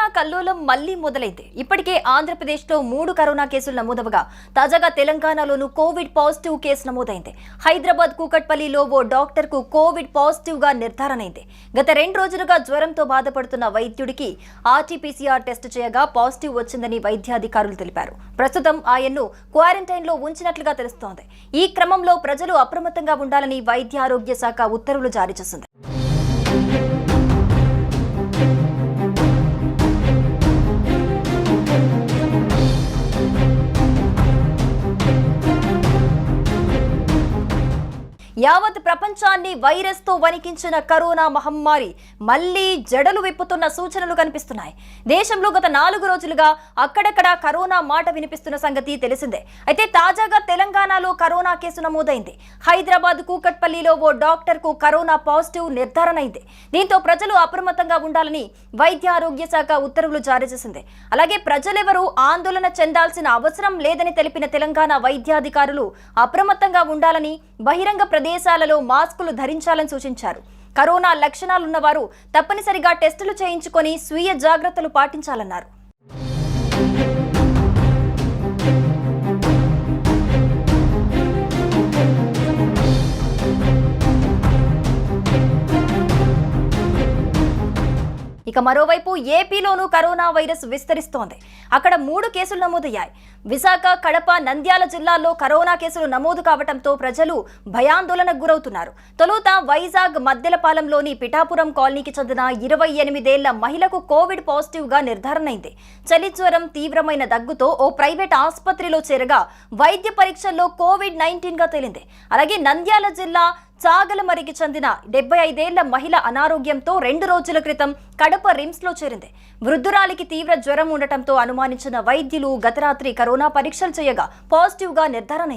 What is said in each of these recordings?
Corona కల్లోలం మళ్ళీ మొదలైంది ఇప్పటికే ఆంధ్రప్రదేశ్లో మూడు కరోనా కేసులు నమోదవగా తాజాగా తెలంగాణలోనూ కోవిడ్ పాజిటివ్ కేసు నమోదైంది. హైదరాబాద్ కూకట్పల్లిలో ఓ డాక్టర్కు కోవిడ్ పాజిటివ్గా నిర్ధారణ అయింది గత రెండు రోజులుగా జ్వరంతో బాధపడుతున్న వైద్యుడికి ఆర్టీపీసీఆర్ టెస్ట్ చేయగా పాజిటివ్ వచ్చిందని వైద్యాధికారులు తెలిపారు. ప్రస్తుతం ఆయన్ను క్వారంటైన్లో ఉంచినట్లుగా తెలుస్తోంది. ఈ క్రమంలో ప్రజలు అప్రమత్తంగా ఉండాలని వైద్య ఆరోగ్య శాఖ ఉత్తర్వులు జారీ చేసింది. యావత్ ప్రపంచాన్ని వైరస్తో వణికించిన కరోనా మహమ్మారి మళ్ళీ జడలు విప్పుతున్న సూచనలు కనిపిస్తున్నాయి. దేశంలో గత నాలుగు రోజులుగా అక్కడక్కడ కరోనా మాట వినిపిస్తున్న సంగతి తెలిసిందే. అయితే తాజాగా తెలంగాణ తెలంగాణలో కరోనా కేసు నమోదైంది. హైదరాబాద్ కూకట్పల్లిలో ఓ డాక్టర్కు కరోనా పాజిటివ్ నిర్ధారణ అయింది. దీంతో ప్రజలు అప్రమత్తంగా ఉండాలని వైద్య ఆరోగ్య శాఖ ఉత్తర్వులు జారీ చేసింది. అలాగే ప్రజలెవరూ ఆందోళన చెందాల్సిన అవసరం లేదని తెలిపిన తెలంగాణ వైద్యాధికారులు అప్రమత్తంగా ఉండాలని బహిరంగ ప్రదేశాలలో మాస్కులు ధరించాలని సూచించారు. కరోనా లక్షణాలున్న వారు తప్పనిసరిగా టెస్టులు చేయించుకొని స్వీయ జాగ్రత్తలు పాటించాలన్నారు. ఇక మరోవైపు ఏపీలోనూ కరోనా వైరస్ విస్తరిస్తోంది. అక్కడ మూడు కేసులు నమోదయ్యాయి. విశాఖ కడప నంద్యాల జిల్లాల్లో కరోనా కేసులు నమోదు కావడంతో ప్రజలు భయాందోళనకు గురవుతున్నారు. తొలుత వైజాగ్ మద్దెలపాలెంలోని పిఠాపురం కాలనీకి చెందిన ఇరవై ఎనిమిదేళ్ళ మహిళకు కోవిడ్ పాజిటివ్గా నిర్ధారణ అయింది చలి జ్వరం తీవ్రమైన దగ్గుతో ఓ ప్రైవేట్ ఆసుపత్రిలో చేరగా వైద్య పరీక్షల్లో కోవిడ్ నైన్టీన్గా తేలింది. అలాగే నంద్యాల జిల్లా చాగలమరికి చెందిన డెబ్బై ఐదేళ్ళ మహిళ అనారోగ్యంతో రెండు రోజుల క్రితం కడప రిమ్స్లో చేరింది. వృద్ధురాలికి తీవ్ర జ్వరం ఉండటంతో అనుమానించిన వైద్యులు గత రాత్రి కరోనా పరీక్షలు చేయగా పాజిటివ్గా నిర్ధారణ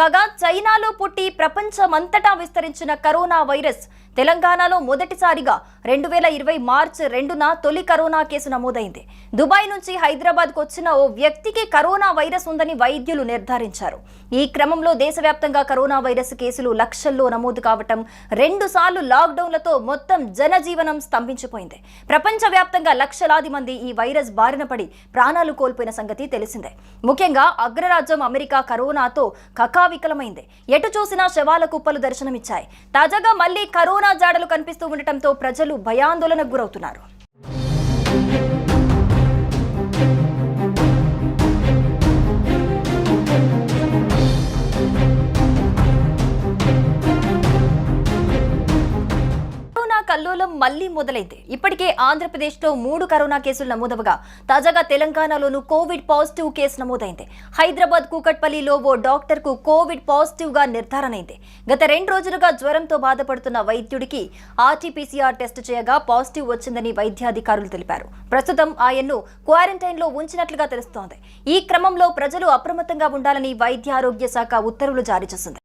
కాగా చైనాలో పుట్టి ప్రపంచమంతటా విస్తరించిన కరోనా వైరస్ తెలంగాణలో మొదటిసారిగా రెండు వేల ఇరవై మార్చి రెండున తొలి కరోనా కేసు నమోదైంది. దుబాయ్ నుంచి హైదరాబాద్కు వచ్చిన ఓ వ్యక్తికి కరోనా వైరస్ ఉందని వైద్యులు నిర్ధారించారు. ఈ క్రమంలో దేశవ్యాప్తంగా కరోనా వైరస్ కేసులు లక్షల్లో నమోదు కావటం రెండు సార్లు లాక్డౌన్లతో మొత్తం జనజీవనం స్తంభించిపోయింది. ప్రపంచవ్యాప్తంగా లక్షలాది మంది ఈ వైరస్ బారిన పడి ప్రాణాలు కోల్పోయిన సంగతి తెలిసిందే. ముఖ్యంగా అగ్రరాజ్యం అమెరికా కరోనాతో కకావికలమైంది. ఎటు చూసినా శవాల కుప్పలు దర్శనమిచ్చాయి. తాజాగా మళ్ళీ కరోనా జాడలు కనిపిస్తూ ఉండటంతో ప్రజలు భయాందోళనకు గురవుతున్నారు. కల్లోలం మళ్ళీ మొదలైంది. ఇప్పటికే ఆంధ్రప్రదేశ్లో మూడు కరోనా కేసులు నమోదవగా తాజాగా తెలంగాణలోనూ కోవిడ్ పాజిటివ్ కేసు నమోదైంది. హైదరాబాద్ కూకట్పల్లిలో ఓ డాక్టర్కు కోవిడ్ పాజిటివ్గా నిర్ధారణ అయింది గత రెండు రోజులుగా జ్వరంతో బాధపడుతున్న వైద్యుడికి ఆర్టీపీసీఆర్ టెస్ట్ చేయగా పాజిటివ్ వచ్చిందని వైద్యాధికారులు తెలిపారు. ప్రస్తుతం ఆయన్ను క్వారంటైన్లో ఉంచినట్లుగా తెలుస్తోంది. ఈ క్రమంలో ప్రజలు అప్రమత్తంగా ఉండాలని వైద్య ఆరోగ్య శాఖ ఉత్తర్వులు జారీ చేసింది.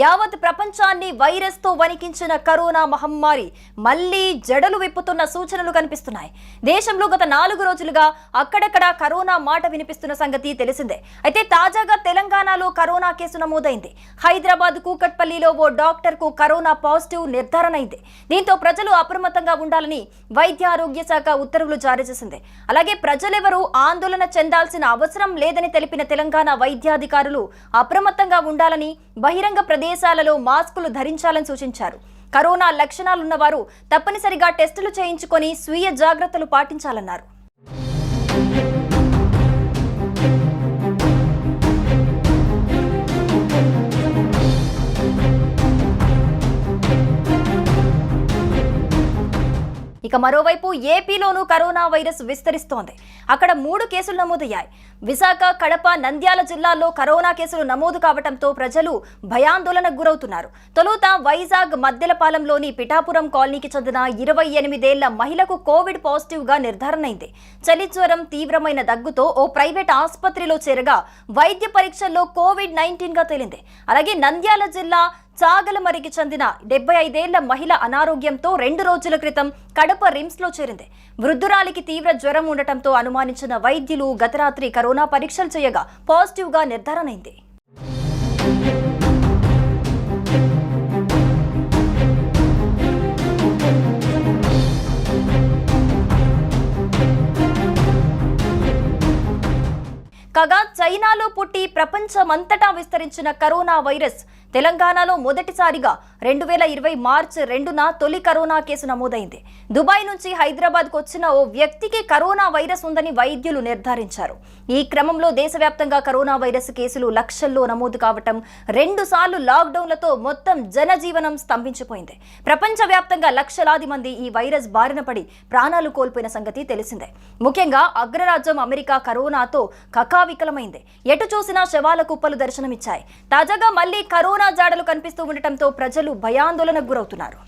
యావత్ ప్రపంచాన్ని వైరస్తో వణికించిన కరోనా మహమ్మారి మళ్ళీ జడలు విప్పుతున్న సూచనలు కనిపిస్తున్నాయి. దేశంలో గత నాలుగు రోజులుగా అక్కడక్కడ కరోనా మాట వినిపిస్తున్న సంగతి తెలిసిందే. అయితే తాజాగా తెలంగాణలో కరోనా కేసు నమోదైంది. హైదరాబాద్ కూకట్పల్లిలో ఓ డాక్టర్కు కరోనా పాజిటివ్ నిర్ధారణ అయింది. దీంతో ప్రజలు అప్రమత్తంగా ఉండాలని వైద్య ఆరోగ్య శాఖ ఉత్తర్వులు జారీ చేసింది. అలాగే ప్రజలెవరూ ఆందోళన చెందాల్సిన అవసరం లేదని తెలిపిన తెలంగాణ వైద్యాధికారులు అప్రమత్తంగా ఉండాలని బహిరంగ ప్రదేశాలలో మాస్కులు ధరించాలని సూచించారు. కరోనా లక్షణాలున్నవారు తప్పనిసరిగా టెస్టులు చేయించుకొని స్వీయ జాగ్రత్తలు పాటించాలన్నారు. ఇక మరోవైపు ఏపీలోనూ కరోనా వైరస్ విస్తరిస్తోంది. అక్కడ మూడు కేసులు నమోదయ్యాయి. విశాఖ కడప నంద్యాల జిల్లాల్లో కరోనా కేసులు నమోదు కావడంతో ప్రజలు భయాందోళనకు గురవుతున్నారు. తొలుత వైజాగ్ మద్దెలపాలెంలోని పిఠాపురం కాలనీకి చెందిన ఇరవై ఎనిమిదేళ్ళ మహిళకు కోవిడ్ పాజిటివ్గా నిర్ధారణ అయింది చలి జ్వరం తీవ్రమైన దగ్గుతో ఓ ప్రైవేట్ ఆసుపత్రిలో చేరగా వైద్య పరీక్షల్లో కోవిడ్ నైన్టీన్గా తేలింది. అలాగే నంద్యాల జిల్లా చాగలమరికి చెందిన డెబ్బై ఐదేళ్ళ మహిళ అనారోగ్యంతో రెండు రోజుల క్రితం కడప రిమ్స్లో చేరింది. వృద్ధురాలికి తీవ్ర జ్వరం ఉండటంతో అనుమానించిన వైద్యులు గత రాత్రి కరోనా పరీక్షలు చేయగా పాజిటివ్గా కాగా చైనాలో పుట్టి ప్రపంచమంతటా విస్తరించిన కరోనా వైరస్ తెలంగాణలో మొదటిసారిగా రెండు వేల ఇరవై మార్చి రెండున తొలి కరోనా కేసు నమోదైంది. దుబాయ్ నుంచి హైదరాబాద్కు వచ్చిన ఓ వ్యక్తికి కరోనా వైరస్ ఉందని వైద్యులు నిర్ధారించారు. ఈ క్రమంలో దేశవ్యాప్తంగా కరోనా వైరస్ కేసులు లక్షల్లో నమోదు కావటం రెండు సార్లు లాక్డౌన్లతో మొత్తం జనజీవనం స్తంభించిపోయింది. ప్రపంచవ్యాప్తంగా లక్షలాది మంది ఈ వైరస్ బారిన పడి ప్రాణాలు కోల్పోయిన సంగతి తెలిసిందే. ముఖ్యంగా అగ్రరాజ్యం అమెరికా కరోనాతో కకావికలమైంది. ఎటు చూసినా శవాల కుప్పలు దర్శనమిచ్చాయి. తాజాగా మళ్ళీ కరోనా కరోనా జాడలు కనిపిస్తూ ఉండటంతో ప్రజలు భయాందోళనకు గురవుతున్నారు.